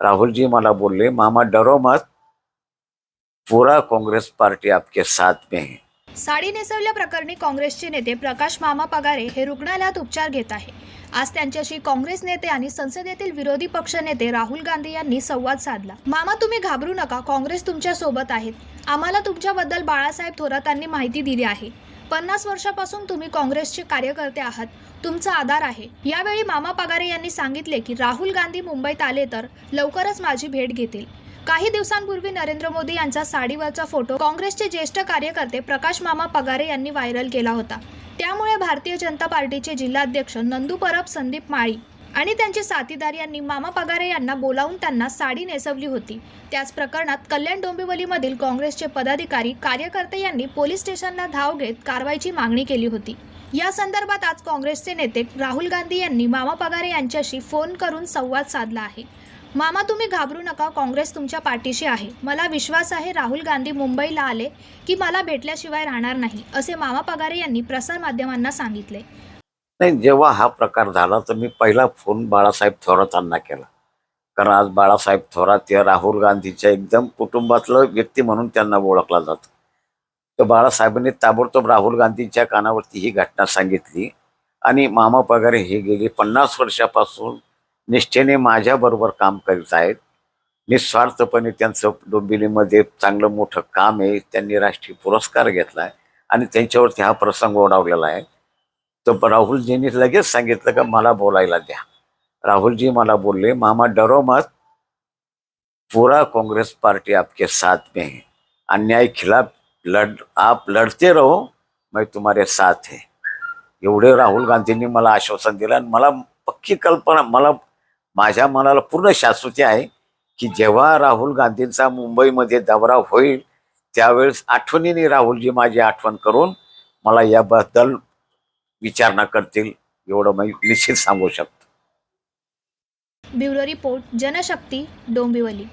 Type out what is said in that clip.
राहुलजी मला बोलले मामा डरो मत. पुरा काँग्रेस पार्टी आपके साथ में है. साडी नेसवल्या प्रकरणी काँग्रेसचे नेते प्रकाश मामा पगारे हे रुग्णालयात उपचार घेत आहे. आज त्यांच्याशी काँग्रेस नेते आणि संसदेतील विरोधी पक्ष नेते राहुल गांधी यांनी संवाद साधला. मामा तुम्ही घाबरू नका. काँग्रेस तुमच्यासोबत आहेत. आम्हाला तुमच्याबद्दल बाळासाहेब थोरातांनी माहिती दिली आहे. पन्नास वर्षापासून तुम्ही काँग्रेसचे कार्यकर्ते आहात. तुमचा आधार आहे. यावेळी मामा पगारे यांनी सांगितले की राहुल गांधी मुंबईत आले तर लवकरच माझी भेट घेतील. काही दिवसांपूर्वी नरेंद्र मोदी यांचा साडीवरचा फोटो काँग्रेसचे ज्येष्ठ कार्यकर्ते प्रकाश मामा पगारे यांनी व्हायरल केला होता. त्यामुळे भारतीय जनता पार्टीचे जिल्हाध्यक्ष नंदू परब संदीप माळी आणि त्यांचे साथीदार यांनी मामा पगारे यांना बोलावून त्यांना साडी नेसवली होती. त्याच प्रकरणात कल्याण डोंबिवलीमधील काँग्रेसचे पदाधिकारी कार्यकर्ते यांनी पोलीस स्टेशनला धाव घेत कारवाईची मागणी केली होती. या संदर्भात आज काँग्रेसचे नेते राहुल गांधी यांनी मामा पगारे यांच्याशी फोन करून संवाद साधला आहे. मामा तुम्ही घाबरू नका काँग्रेस तुमच्या पाठीशी आहे. मला विश्वास आहे राहुल गांधी मुंबईला आले की मला भेटल्याशिवाय राहणार नाही असे मामा पगारे यांनी प्रसारमाध्यमांना सांगितले. नाही जेव्हा हा प्रकार झाला तर मी पहिला फोन बाळासाहेब थोरातांना केला. कारण आज बाळासाहेब थोरात या राहुल गांधीच्या एकदम कुटुंबातलं व्यक्ती म्हणून त्यांना ओळखला जातो. तर बाळासाहेबांनी ताबडतोब राहुल गांधींच्या कानावरती ही घटना सांगितली आणि मामा पगारे हे गेली. पन्नास वर्षापासून निष्ठेने माझ्याबरोबर काम करीत आहेत. निस्वार्थपणे त्यांचं डोंबिवलीमध्ये चांगलं मोठं काम आहे. त्यांनी राष्ट्रीय पुरस्कार घेतला आहे आणि त्यांच्यावरती हा प्रसंग ओढावलेला आहे. तर राहुलजींनी लगेच सांगितलं का मला बोलायला द्या. राहुलजी मला बोलले मामा डरो मत. पूरा कांग्रेस पार्टी आपके साथ में है. अन्याय खिलाफ लढ आप लढते रहो मैं तुम्हारे साथ है. एवढे राहुल गांधींनी मला आश्वासन दिलं आणि मला पक्की कल्पना मला माझ्या मनाला पूर्ण शाश्वती आहे की जेव्हा राहुल गांधींचा मुंबईमध्ये दौरा होईल त्यावेळेस आठवणीने राहुलजी माझी आठवण करून मला याबद्दल विचारणा करतील एवढं मी निश्चित सांगू शकतो. Bureau report Janashakti Dombivli.